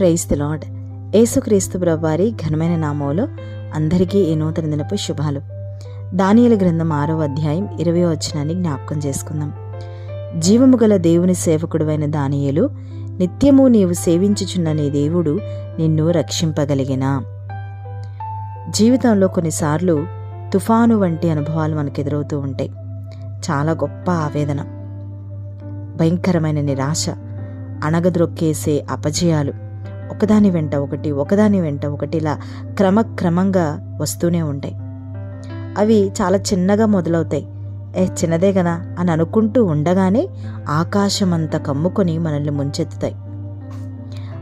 Praise the Lord ఏసుక్రీస్తు బ్రవ్వారి ఘనమైన నామంలో అందరికీ ఈ నూతన దినపు శుభాలు. దానియల గ్రంథం ఆరో అధ్యాయం ఇరవై వచనాన్ని జ్ఞాపకం చేసుకుందాం. జీవము గల దేవుని సేవకుడువైన దానియలు నిత్యము నీవు సేవించుచున్న నీ దేవుడు నిన్ను రక్షింపగలిగినా. జీవితంలో కొన్నిసార్లు తుఫాను వంటి అనుభవాలు మనకు ఎదురవుతూ ఉంటాయి. చాలా గొప్ప ఆవేదన. భయంకరమైన నిరాశ అణగద్రొక్కేసే అపజయాలు. ఒకదాని వెంట ఒకటి ఒకదాని వెంట ఒకటి ఇలా క్రమక్రమంగా వస్తూనే ఉంటాయి. అవి చాలా చిన్నగా మొదలవుతాయి. ఏ చిన్నదే కదా అని అనుకుంటూ ఉండగానే ఆకాశమంతా కమ్ముకొని మనల్ని ముంచెత్తుతాయి.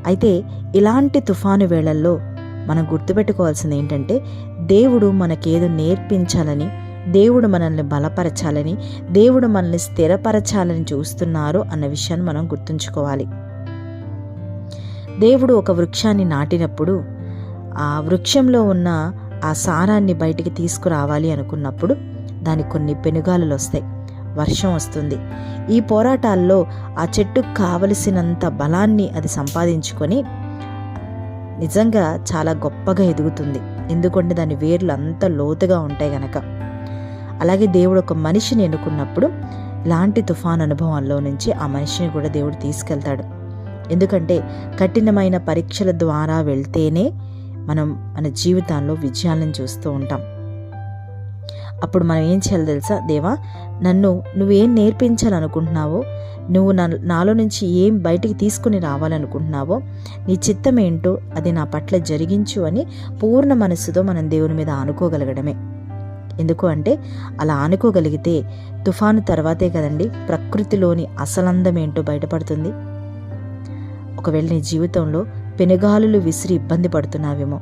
అయితే ఇలాంటి తుఫాను వేళల్లో మనం గుర్తుపెట్టుకోవాల్సింది ఏంటంటే దేవుడు మనకేదో నేర్పించాలని దేవుడు మనల్ని బలపరచాలని దేవుడు మనల్ని స్థిరపరచాలని చూస్తున్నారు అన్న విషయాన్ని మనం గుర్తుంచుకోవాలి. దేవుడు ఒక వృక్షాన్ని నాటినప్పుడు ఆ వృక్షంలో ఉన్న ఆ సారాన్ని బయటికి తీసుకురావాలి అనుకున్నప్పుడు దానికి కొన్ని పెనుగాలులు వస్తాయి వర్షం వస్తుంది. ఈ పోరాటాల్లో ఆ చెట్టుకు కావలసినంత బలాన్ని అది సంపాదించుకొని నిజంగా చాలా గొప్పగా ఎదుగుతుంది. ఎందుకంటే దాని వేర్లు అంత లోతుగా ఉంటాయి గనక. అలాగే దేవుడు ఒక మనిషిని ఎన్నుకున్నప్పుడు ఇలాంటి తుఫాన్ అనుభవాల్లో నుంచి ఆ మనిషిని కూడా దేవుడు తీసుకెళ్తాడు. ఎందుకంటే కఠినమైన పరీక్షల ద్వారా వెళ్తేనే మనం మన జీవితాల్లో విజయాలను చూస్తూ ఉంటాం. అప్పుడు మనం ఏం చేయాలి తెలుసా? దేవా నన్ను నువ్వేం నేర్పించాలనుకుంటున్నావో నువ్వు నాలో నుంచి ఏం బయటికి తీసుకుని రావాలనుకుంటున్నావో నీ చిత్తం ఏంటో అది నా పట్ల జరిగించు అని పూర్ణ మనస్సుతో మనం దేవుని మీద ఆనుకోగలగడమే. ఎందుకు అంటే అలా ఆనుకోగలిగితే తుఫాను తర్వాతే కదండి ప్రకృతిలోని అసలందం ఏంటో బయటపడుతుంది. ఒకవేళ నీ జీవితంలో పెనుగాలులు విసిరి ఇబ్బంది పడుతున్నావేమో.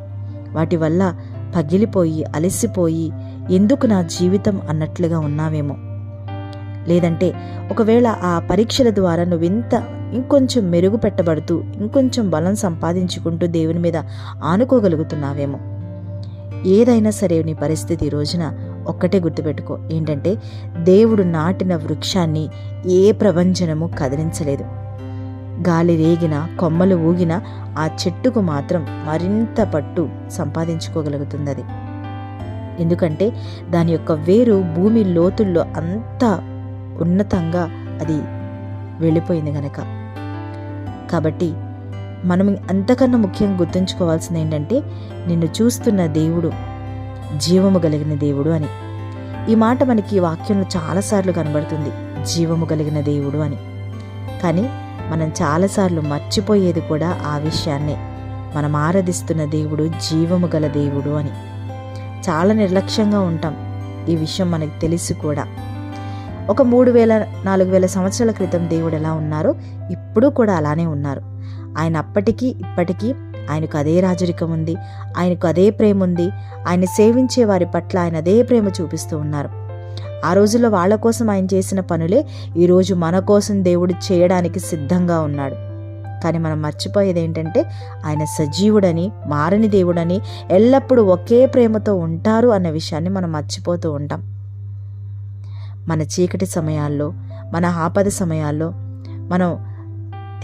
వాటి వల్ల పగిలిపోయి అలసిపోయి ఎందుకు నా జీవితం అన్నట్లుగా ఉన్నావేమో. లేదంటే ఒకవేళ ఆ పరీక్షల ద్వారా నువ్వింత ఇంకొంచెం మెరుగుపెట్టబడుతూ ఇంకొంచెం బలం సంపాదించుకుంటూ దేవుని మీద ఆనుకోగలుగుతున్నావేమో. ఏదైనా సరే నీ పరిస్థితి ఈ రోజున ఒక్కటే గుర్తుపెట్టుకో. ఏంటంటే దేవుడు నాటిన వృక్షాన్ని ఏ ప్రభంజనము కదిలించలేదు. గాలి రేగిన కొమ్మలు ఊగిన ఆ చెట్టుకు మాత్రం మరింత పట్టు సంపాదించుకోగలుగుతుంది అది ఎందుకంటే దాని యొక్క వేరు భూమి లోతుల్లో అంత ఉన్నతంగా అది వెళ్ళిపోయింది గనక. కాబట్టి మనం అంతకన్నా ముఖ్యంగా గుర్తుంచుకోవాల్సింది ఏంటంటే నిన్ను చూస్తున్న దేవుడు జీవము కలిగిన దేవుడు అని. ఈ మాట మనకి వాక్యంలో చాలాసార్లు కనబడుతుంది. జీవము కలిగిన దేవుడు అని. కానీ మనం చాలాసార్లు మర్చిపోయేది కూడా ఆ విషయాన్నే. మనం ఆరాధిస్తున్న దేవుడు జీవము గల దేవుడు అని. చాలా నిర్లక్ష్యంగా ఉంటాం ఈ విషయం మనకు తెలుసు కూడా. ఒక మూడు వేల నాలుగు వేల సంవత్సరాల క్రితం దేవుడు ఎలా ఉన్నారో ఇప్పుడు కూడా అలానే ఉన్నారు. ఆయన అప్పటికీ ఇప్పటికీ ఆయనకు అదే రాజరికం ఉంది ఆయనకు అదే ప్రేమ ఉంది ఆయన సేవించే వారి పట్ల ఆయన అదే ప్రేమ చూపిస్తూ ఉన్నారు. ఆ రోజుల్లో వాళ్ళ కోసం ఆయన చేసిన పనులే ఈరోజు మన కోసం దేవుడు చేయడానికి సిద్ధంగా ఉన్నాడు. కానీ మనం మర్చిపోయేది ఏంటంటే ఆయన సజీవుడని మారని దేవుడని ఎల్లప్పుడూ ఒకే ప్రేమతో ఉంటారు అన్న విషయాన్ని మనం మర్చిపోతూ ఉంటాం. మన చీకటి సమయాల్లో మన ఆపద సమయాల్లో మనం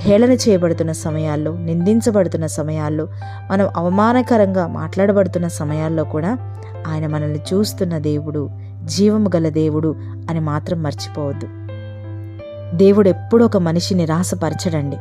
హేళన చేయబడుతున్న సమయాల్లో నిందించబడుతున్న సమయాల్లో మనం అవమానకరంగా మాట్లాడబడుతున్న సమయాల్లో కూడా ఆయన మనల్ని చూస్తున్న దేవుడు జీవము గల దేవుడు అని మాత్రం మర్చిపోవద్దు. దేవుడు ఎప్పుడూ ఒక మనిషిని నిరాశపరచడండి.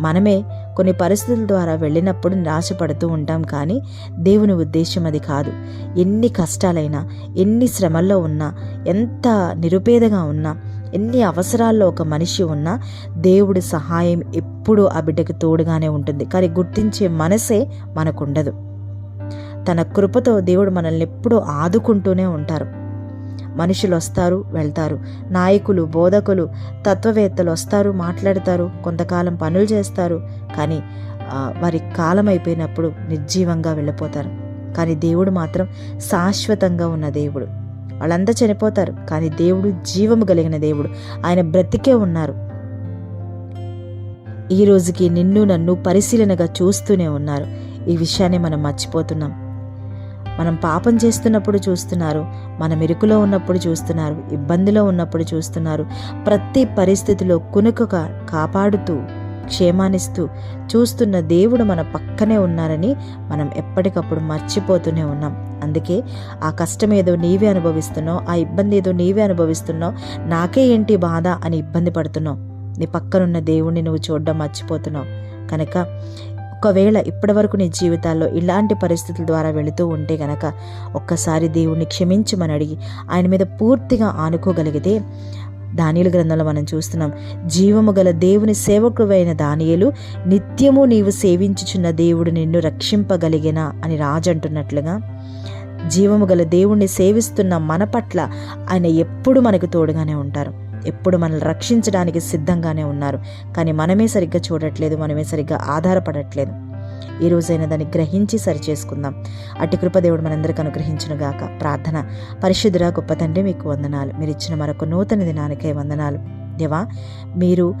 మనమే కొన్ని పరిస్థితుల ద్వారా వెళ్ళినప్పుడు నిరాశపడుతూ ఉంటాం కానీ దేవుని ఉద్దేశం అది కాదు. ఎన్ని కష్టాలైనా ఎన్ని శ్రమల్లో ఉన్నా ఎంత నిరుపేదగా ఉన్నా ఎన్ని అవసరాల్లో ఒక మనిషి ఉన్నా దేవుడి సహాయం ఎప్పుడూ ఆ బిడ్డకు తోడుగానే ఉంటుంది. కానీ గుర్తించే మనసే మనకుండదు. తన కృపతో దేవుడు మనల్ని ఎప్పుడూ ఆదుకుంటూనే ఉంటారు. మనుషులు వస్తారు వెళ్తారు. నాయకులు బోధకులు తత్వవేత్తలు వస్తారు మాట్లాడతారు కొంతకాలం పనులు చేస్తారు. కానీ వారి కాలం అయిపోయినప్పుడు నిర్జీవంగా వెళ్ళిపోతారు. కానీ దేవుడు మాత్రం శాశ్వతంగా ఉన్న దేవుడు. వాళ్ళంతా చనిపోతారు కానీ దేవుడు జీవము కలిగిన దేవుడు. ఆయన బ్రతికే ఉన్నారు. ఈ రోజుకి నిన్ను నన్ను పరిశీలనగా చూస్తూనే ఉన్నారు. ఈ విషయాన్ని మనం మర్చిపోతున్నాం. మనం పాపం చేస్తున్నప్పుడు చూస్తున్నారు మనం ఇరుకులో ఉన్నప్పుడు చూస్తున్నారు ఇబ్బందిలో ఉన్నప్పుడు చూస్తున్నారు ప్రతి పరిస్థితిలో కునుకగా కాపాడుతూ క్షేమానిస్తూ చూస్తున్న దేవుడు మన పక్కనే ఉన్నారని మనం ఎప్పటికప్పుడు మర్చిపోతూనే ఉన్నాం. అందుకే ఆ కష్టం ఏదో నీవే అనుభవిస్తున్నావు ఆ ఇబ్బంది ఏదో నీవే అనుభవిస్తున్నావు నాకే ఏంటి బాధ అని ఇబ్బంది పడుతున్నావు. నీ పక్కనున్న దేవుణ్ణి నువ్వు చూడడం మర్చిపోతున్నావు. కనుక ఒకవేళ ఇప్పటివరకు నీ జీవితాల్లో ఇలాంటి పరిస్థితుల ద్వారా వెళుతూ ఉంటే గనక ఒక్కసారి దేవుణ్ణి క్షమించమని అడిగి ఆయన మీద పూర్తిగా ఆనుకోగలిగితే దానియలు గ్రంథంలో మనం చూస్తున్నాం జీవము గల దేవుని సేవకుడైన దానియలు నిత్యము నీవు సేవించుచున్న దేవుడు నిన్ను రక్షింపగలిగిన అని రాజు అంటున్నట్లుగా జీవము గల దేవుణ్ణి సేవిస్తున్న మన పట్ల ఆయన ఎప్పుడు మనకు తోడుగానే ఉంటారు. ఎప్పుడు మనల్ని రక్షించడానికి సిద్ధంగానే ఉన్నారు. కానీ మనమే సరిగ్గా చూడట్లేదు మనమే సరిగ్గా ఆధారపడట్లేదు. ఈ రోజైనా దాన్ని గ్రహించి సరిచేసుకుందాం. అట్టి కృపదేవుడు మనందరికి అనుగ్రహించును గాక. ప్రార్థన. పరిశుద్ధురా గొప్ప తండ్రి మీకు వందనాలు. మీరు ఇచ్చిన మరొక నూతన దినానికే వందనాలు. దేవా మీరు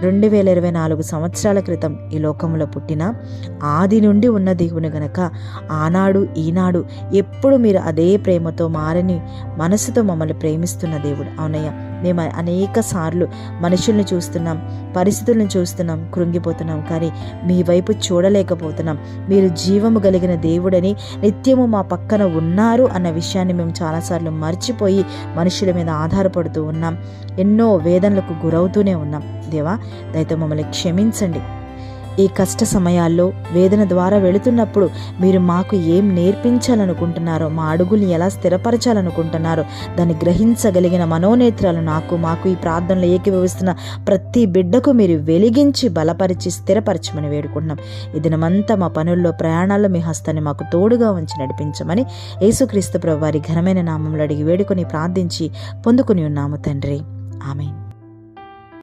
రెండు వేల ఇరవై నాలుగు సంవత్సరాల క్రితం ఈ లోకంలో పుట్టిన ఆది నుండి ఉన్న దేవుని గనక ఆనాడు ఈనాడు ఎప్పుడు మీరు అదే ప్రేమతో మారని మనసుతో మమ్మల్ని ప్రేమిస్తున్న దేవుడు. అవునయ్య మేము అనేక సార్లు మనుషుల్ని చూస్తున్నాం పరిస్థితులను చూస్తున్నాం కృంగిపోతున్నాం. కానీ మీ వైపు చూడలేకపోతున్నాం. మీరు జీవము కలిగిన దేవుడని నిత్యము మా పక్కన ఉన్నారు అన్న విషయాన్ని మేము చాలాసార్లు మర్చిపోయి మనుషుల మీద ఆధారపడుతూ ఉన్నాం. ఎన్నో వేదనలకు గురవుతూనే ఉన్నాం. దేవా దయతో మమ్మల్ని క్షమించండి. ఈ కష్ట సమయాల్లో వేదన ద్వారా వెళుతున్నప్పుడు మీరు మాకు ఏం నేర్పించాలనుకుంటున్నారో మా అడుగుల్ని ఎలా స్థిరపరచాలనుకుంటున్నారో దాన్ని గ్రహించగలిగిన మనోనేత్రాలు నాకు మాకు ఈ ప్రార్థనలో ఏకీభవిస్తున్న ప్రతి బిడ్డకు మీరు వెలిగించి బలపరిచి స్థిరపరచమని వేడుకుంటున్నాం. ఈ దినమంతా మా పనుల్లో ప్రయాణాల్లో మీ హస్తాన్ని మాకు తోడుగా ఉంచి నడిపించమని యేసుక్రీస్తు ప్రభు వారి ఘనమైన నామంలో అడిగి వేడుకొని ప్రార్థించి పొందుకుని ఉన్నాము తండ్రి. ఆమె